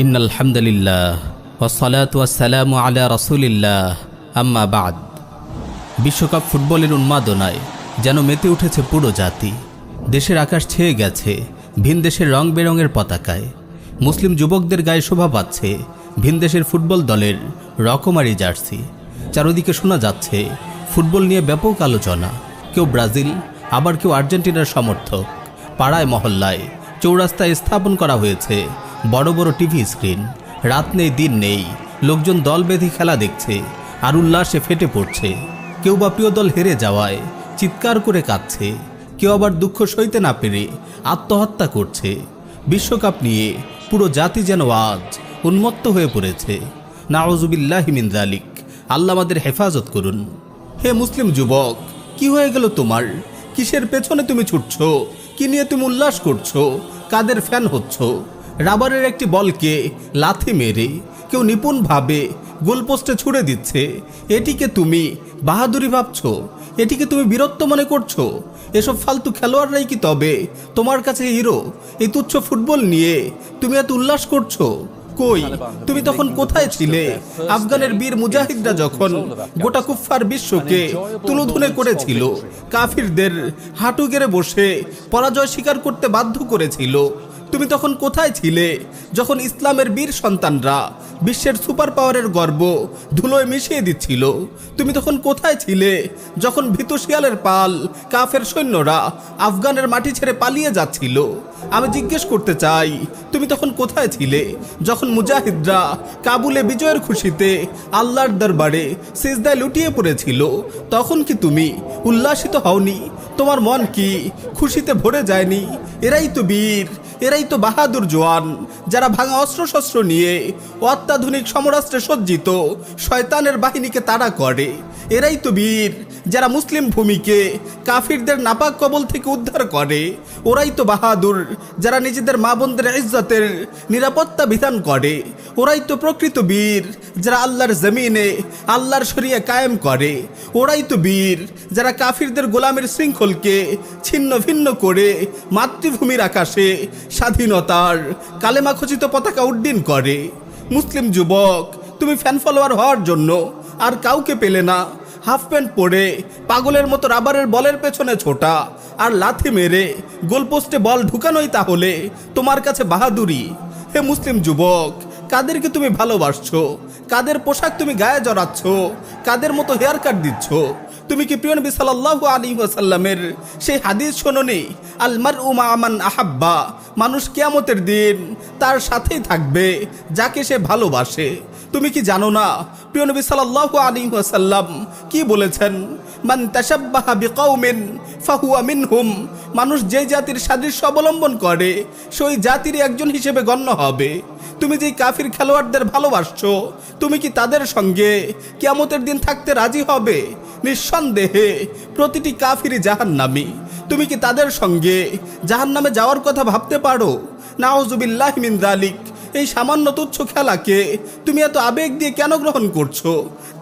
In আলহামদুলিল্লাহ ওসালাত ওয়াসালামু আলা রসুলিল্লাহ। আম্মা বাদ। বিশ্বকাপ ফুটবলের উন্মাদনায় যেন মেতে উঠেছে পুরো জাতি। দেশের আকাশ ছেয়ে গেছে, ভিন দেশের রং বেরঙের পতাকায়। মুসলিম যুবকদের গায়ে শোভা পাচ্ছে, ভিন দেশের ফুটবল দলের রকমারি জার্সি। চারদিকে শোনা যাচ্ছে, ফুটবল নিয়ে ব্যাপক আলোচনা। কেউ ব্রাজিল, আবার কেউ আর্জেন্টিনার সমর্থক। পাড়ায় মহল্লায় চৌরাস্তায় স্থাপন করা হয়েছে বড় বড় টিভি স্ক্রিন। রাত নেই, দিন নেই। লোকজন দল বেঁধে খেলা দেখছে। আর উল্লাসে ফেটে পড়ছে। কেউ বা প্রিয় দল হেরে যাওয়ায় চিৎকার করে কাঁদছে। কেউ আবার দুঃখ সইতে না পেরে আত্মহত্যা করছে। বিশ্বকাপ নিয়ে পুরো জাতি যেন আজ উন্মত্ত হয়ে পড়েছে। নাওজুবিল্লাহ মিনজালিক আল্লাহ আমাদের হেফাজত করুন। হে মুসলিম যুবক, কি হয়ে গেল তোমার? কিসের পেছনে তুমি ছুটছো? কি নিয়ে তুমি উল্লাস করছ? কাদের ফ্যান হচ্ছ? রাবারের একটি বলকে লাথি মেরে কেউ নিপুণভাবে গোলপোস্টে ছুড়ে দিচ্ছে। এটিকে তুমি বাহাদুরি ভাবছ? এটিকে তুমি বীরত্ব মনে করছ? এসব ফালতু খেলোয়াড়রাই কি তবে তোমার কাছে হিরো? এই তুচ্ছ ফুটবল নিয়ে তুমি এত উল্লাস করছ? কই? তুমি তখন কোথায় ছিলে? আফগানের বীর মুজাহিদরা যখন গোটা কুফফার বিশ্বকে তুলোধুনে করেছিল, কাফিরদের হাঁটু গেড়ে বসে পরাজয় স্বীকার করতে বাধ্য করেছিল তুমি তখন কোথায় ছিলে? যখন ইসলামের বীর সন্তানরা বিশ্বের সুপার পাওয়ারের গর্ব ধুলোয় মিশিয়ে দিচ্ছিল। তুমি তখন কোথায় ছিলে? যখন ভীতু শিয়ালের পাল, কাফের সৈন্যরা আফগানের মাটি ছেড়ে পালিয়ে যাচ্ছিল। আমি জিজ্ঞেস করতে চাই, তুমি তখন কোথায় ছিলে? যখন মুজাহিদরা কাবুলে বিজয়ের খুশিতে আল্লাহর দরবারে সিজদায় লুটিয়ে পড়েছিল, তখন কি তুমি উল্লাসিত হওনি? তোমার মন কি খুশিতে ভরে যায়নি? এরাই তো বীর, এরাই তো বাহাদুর জোয়ান যারা ভাঙা অস্ত্রশস্ত্র নিয়ে অত্যাধুনিক সমরাস্ত্রে সজ্জিত শয়তানের বাহিনীকে তাড়া করে। এরাই তো বীর, যারা মুসলিম ভূমিকে কাফিরদের নাপাক কবল থেকে উদ্ধার করে। ওরাই তো বাহাদুর, যারা নিজেদের মা বোনদের ইজ্জতের নিরাপত্তা বিধান করে। ওরাই তো প্রকৃত বীর, যারা আল্লাহর জমিনে আল্লাহর শরিয়া কায়েম করে। ওরাই তো বীর, যারা কাফিরদের গোলামের শৃঙ্খলকে ছিন্ন ভিন্ন করে মাতৃভূমির আকাশে স্বাধীনতার কালেমা খচিত পতাকা উড্ডীন করে। মুসলিম যুবক, তুমি ফ্যান ফলোয়ার হওয়ার জন্য আর কাউকে পেলে না। হাফ প্যান্ট পরে, পাগলের মতো রাবারের বলের পেছনে ছোটা আর লাথি মেরে গোলপোস্টে বল ঢুকানোই তাহলে তোমার কাছে বাহাদুরি। হে মুসলিম যুবক, কাদেরকে তুমি ভালোবাসছো? কাদের পোশাক তুমি গায়ে জড়াচ্ছ? কাদের মতো হেয়ার কাট দিচ্ছ? তুমি কি প্রিয় নবী সাল্লাল্লাহু আলাইহি ওয়াসাল্লামের সেই হাদিস শোনোনি? আলমার উমা আমান আহাব্বা, মানুষ কেয়ামতের দিন তার সাথেই থাকবে, যাকে সে ভালোবাসে। তুমি কি জানো না, প্রিয় নবী সাল্লাল্লাহু আলাইহি ওয়াসাল্লাম কি বলেছেন? মান তাশাব্বাহা বিকাউমিন ফাহুয়া মিনহুম, মানুষ যে জাতির সাদৃশ্য অবলম্বন করে, সেই জাতির একজন হিসেবে গণ্য হবে। তুমি যে কাফির খেলোয়াড়দের ভালোবাসছো, তুমি কি তাদের সঙ্গে কেমতের দিন থাকতে রাজি হবে? নিঃসন্দেহে, প্রতিটি কাফিরই নামি তুমি কি তাদের সঙ্গে জাহান্নামে যাওয়ার কথা ভাবতে পারো? নাওজুবিল্লাহ মিন জালিক এই সামান্য তুচ্ছ খেলাকে তুমি এত আবেগ দিয়ে কেন গ্রহণ করছ?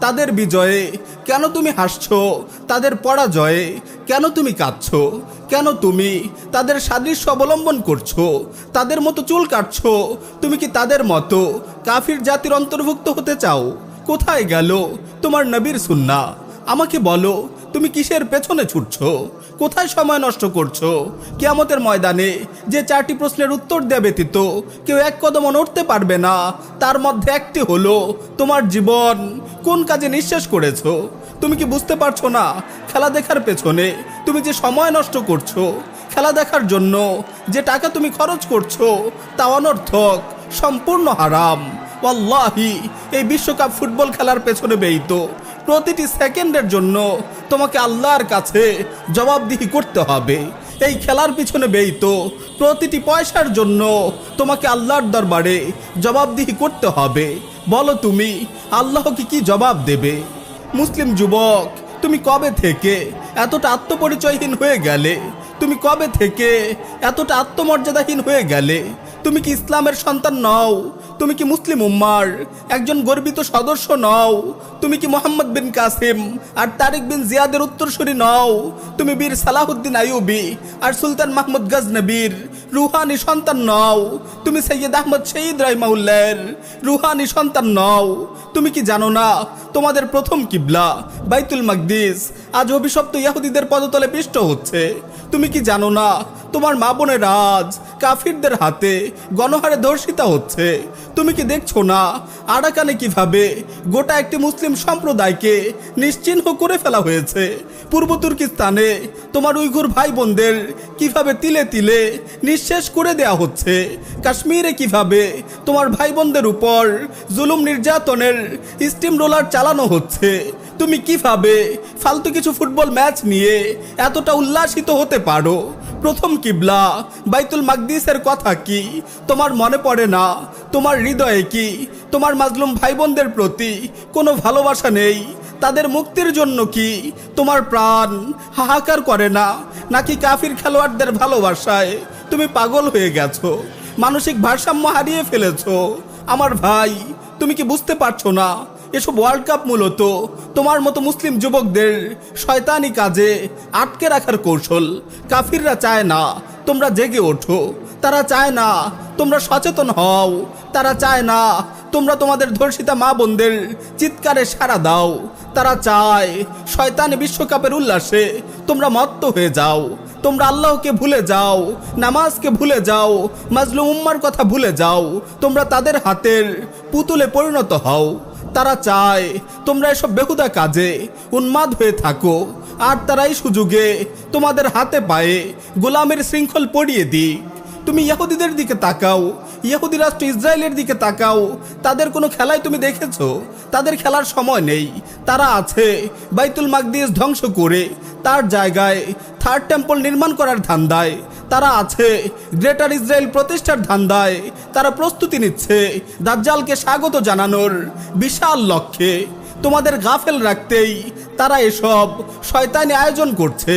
তাদের বিজয়ে কেন তুমি হাসছো? তাদের পরাজয়ে কেন তুমি কাঁদছ? কেন তুমি তাদের সাদৃশ্য অবলম্বন করছ? তাদের মতো চুল কাটছো? তুমি কি তাদের মতো কাফির জাতির অন্তর্ভুক্ত হতে চাও? কোথায় গেল তোমার নবীর সুন্না আমাকে বলো, তুমি কিসের পেছনে ছুটছো? কোথায় সময় নষ্ট করছ? কিয়ামতের ময়দানে যে চারটি প্রশ্নের উত্তর দেয়া ব্যতীত কেউ এক কদম নড়তে পারবে না। তার মধ্যে একটি হলো, তোমার জীবন কোন কাজে নিঃশেষ করেছ? তুমি কি বুঝতে পারছ না? খেলা দেখার পেছনে তুমি যে সময় নষ্ট করছ, খেলা দেখার জন্য যে টাকা তুমি খরচ করছ তা অনর্থক, সম্পূর্ণ হারাম। ওয়াল্লাহি, এই বিশ্বকাপ ফুটবল খেলার পেছনে ব্যয়িত। প্রতিটি সেকেন্ডের জন্য তোমাকে আল্লাহর কাছে জবাবদিহি করতে হবে। এই খেলার পিছনে ব্যয়িত প্রতিটি পয়সার জন্য তোমাকে আল্লাহর দরবারে জবাবদিহি করতে হবে। বলো তুমি আল্লাহকে কি জবাব দেবে? মুসলিম যুবক, তুমি কবে থেকে এতটা আত্মপরিচয়হীন হয়ে গেলে? তুমি কবে থেকে এতটা আত্মমর্যাদাহীন হয়ে গেলে? তুমি কি ইসলামের সন্তান নও? তুমি কি মুসলিম উম্মার? একজন গর্বিত সদস্য নও? তুমি কি মোহাম্মদ বিন কাসিম আর তারিক বিন জিয়াদের উত্তরসূরি নও? তুমি বীর সালাহুদ্দিন আইয়ুবি আর সুলতান মাহমুদ গজনবীর রুহানি সন্তান নও? তুমি সৈয়দ আহমদ শহীদ রহিমাউল্লার রুহানি সন্তান নও? তুমি কি জানো না তোমাদের প্রথম কিবলা বাইতুল মাকদিস আজ অভিশপ্ত ইয়াহুদীদের পদতলে পিষ্ট হচ্ছে? তুমি কি জানো না তোমার মা বোনের আজ কাফিরদের হাতে গণহারে ধর্ষিতা হচ্ছে। তুমি কি দেখছ না? আরাকানে কীভাবে গোটা একটি মুসলিম সম্প্রদায়কে নিশ্চিহ্ন করে ফেলা হয়েছে? পূর্ব তুর্কিস্তানে তোমার উইঘুর ভাই বোনদের কীভাবে তিলে তিলে নিঃশেষ করে দেয়া হচ্ছে? কাশ্মীরে কীভাবে তোমার ভাই বোনদের উপর জুলুম নির্যাতনের স্টিম রোলার চালানো হচ্ছে? তুমি কীভাবে ফালতু কিছু ফুটবল ম্যাচ নিয়ে এতটা উল্লাসিত হতে পারো? প্রথম কিবলা। বাইতুল মাকদিসের কথা কি? তোমার মনে পড়ে না? তোমার হৃদয়ে কি? তোমার মাজলুম ভাই বোনদের প্রতি কোনো ভালোবাসা নেই? তাদের মুক্তির জন্য কি তোমার প্রাণ হাহাকার করে না? নাকি কাফির খেলোয়াড়দের ভালোবাসায় তুমি পাগল হয়ে গেছো? মানসিক ভারসাম্য হারিয়ে ফেলেছো? আমার ভাই, তুমি কি বুঝতে পারছ না? এসব ওয়ার্ল্ড কাপ মূলত তোমার মতো মুসলিম যুবকদের শয়তানি কাজে আটকে রাখার কৌশল। কাফিররা চায় না তোমরা জেগে ওঠো। তারা চায় না তোমরা সচেতন হও। তারা চায় না তোমরা তোমাদের ধর্ষিতা মা বোনদের চিৎকারে সাড়া দাও। তারা চায় শয়তানি বিশ্বকাপের উল্লাসে তোমরা মত্ত হয়ে যাও। তোমরা আল্লাহকে ভুলে যাও, নামাজকে ভুলে যাও, মাজলুম উম্মার কথা ভুলে যাও। তোমরা তাদের হাতের পুতুলে পরিণত হও। তারা চায়, তোমরা এসব বেহুদা কাজে উন্মাদ হয়ে থাকো। আর তারাই সুযোগে তোমাদের হাতে পায়ে গোলামের শৃঙ্খল পড়িয়ে দিক। তুমি ইহুদিদের দিকে তাকাও, ইহুদি রাষ্ট্র ইসরায়েলের দিকে তাকাও। তাদের কোনো খেলায় তুমি দেখেছ? তাদের খেলার সময় নেই। তারা আছে বাইতুল মাকদিস ধ্বংস করে, তার জায়গায় থার্ড টেম্পল নির্মাণ করার ধান্দায়। তারা আছে। গ্রেটার ইসরায়েল প্রতিষ্ঠার ধান্দায় তারা প্রস্তুতি নিচ্ছে। দাজ্জালকে স্বাগত জানানোর বিশাল লক্ষ্যে। তোমাদের গাফেল রাখতেই তারা এসব শয়তানি আয়োজন করছে।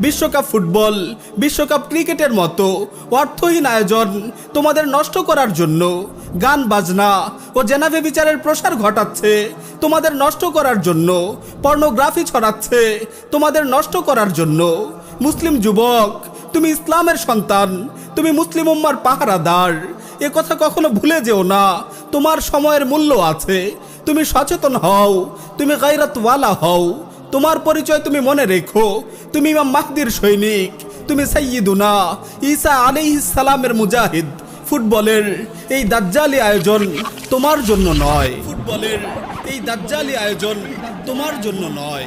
বিশ্বকাপ ফুটবল, বিশ্বকাপ ক্রিকেটের মতো অর্থহীন আয়োজন তোমাদের নষ্ট করার জন্য গান, বাজনা ও জেনাভে বিচারের প্রসার ঘটাচ্ছে, তোমাদের নষ্ট করার জন্য পর্নোগ্রাফি ছড়াচ্ছে, তোমাদের নষ্ট করার জন্য মুসলিম যুবক তুমি ইসলামের সন্তান, তুমি মুসলিম উম্মার পাহারাদার। এ কথা কখনো ভুলে যেও না, তোমার সময়ের মূল্য আছে। তুমি সচেতন হও, তুমি গাইরাতওয়ালা হও। তোমার পরিচয় তুমি মনে রেখো, তুমি ইমাম মাহদির সৈনিক, তুমি সাইয়িদুনা ঈসা সালামের মুজাহিদ। ফুটবলের এই দাজ্জালি আয়োজন তোমার জন্য নয়। ফুটবলের এই দাজ্জালি আয়োজন তোমার জন্য নয়।